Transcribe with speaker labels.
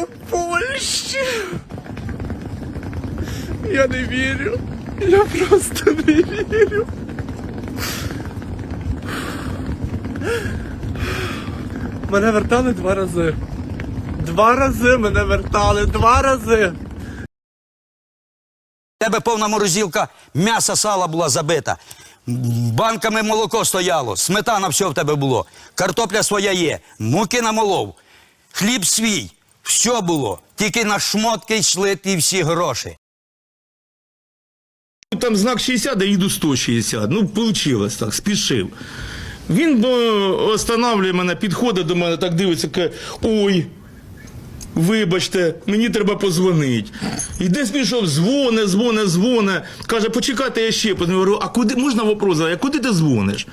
Speaker 1: у Польщі. Я не вірю. Я просто не вірю. Мене вертали два рази. Два рази мене вертали, два рази.
Speaker 2: Тебе повна морозилка м'яса сала була забита. Банками молоко стояло, сметана все в тебе було, картопля своя є, муки намолов, хліб свій, все було. Тільки на шмотки йшли ті всі гроші.
Speaker 3: Там знак 60, а їду 160. Ну, вийшло так, спішив. Він бо, останавлює мене, підходить до мене, так дивиться, каже, ой. Вибачте, мені треба позвонити. І десь пішов, дзвоне, дзвоне, дзвоне. Каже, почекайте я ще. Я говорю, а куди можна вопрос? А куди ти дзвониш?